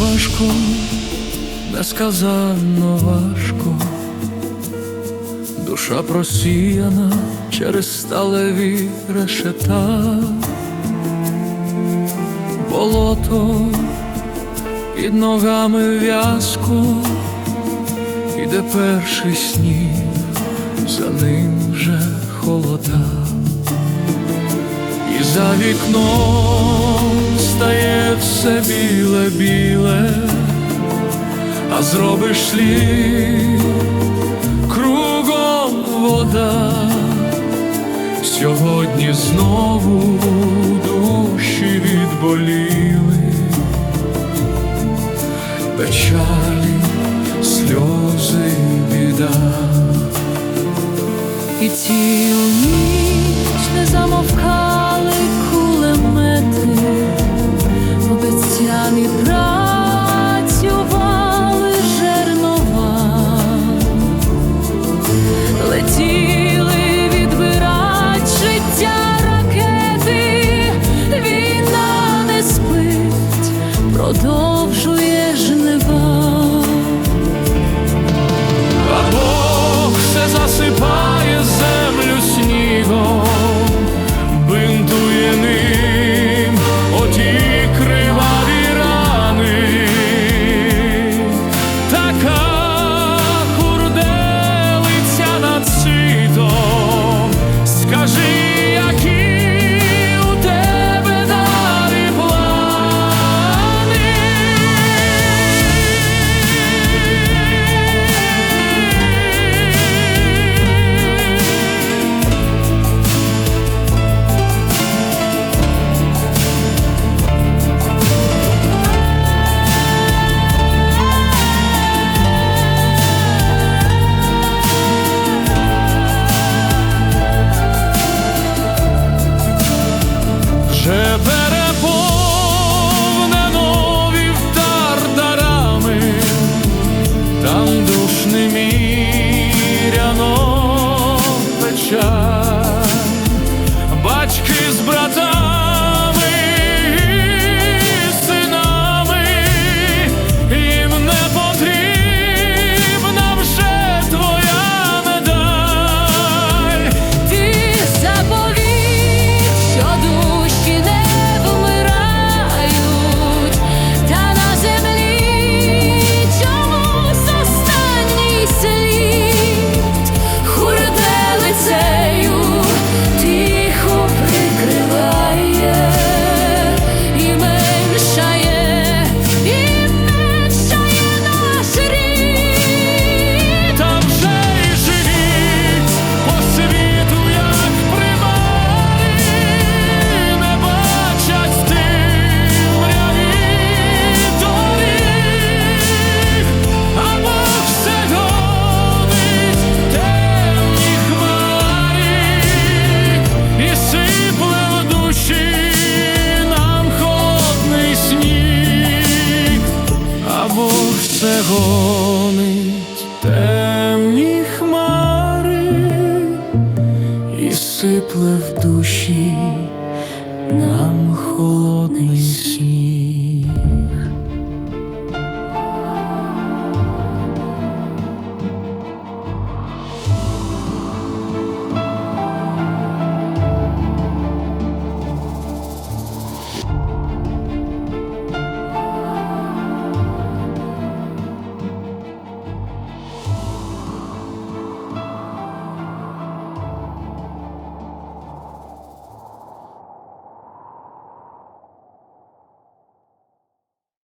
важко, несказанно важко, душа просіяна через сталеві решета, болото під ногами в'язко, іде перший сніг, за ним вже холода. І за вікном стає все біле-біле, а зробиш слід кругом вода. Сьогодні знову душі відболіли, печалі, сльози, біда. І цілу ніч не замовкали Nami гонить темні хмари і сипле в душі нам холодний сніг.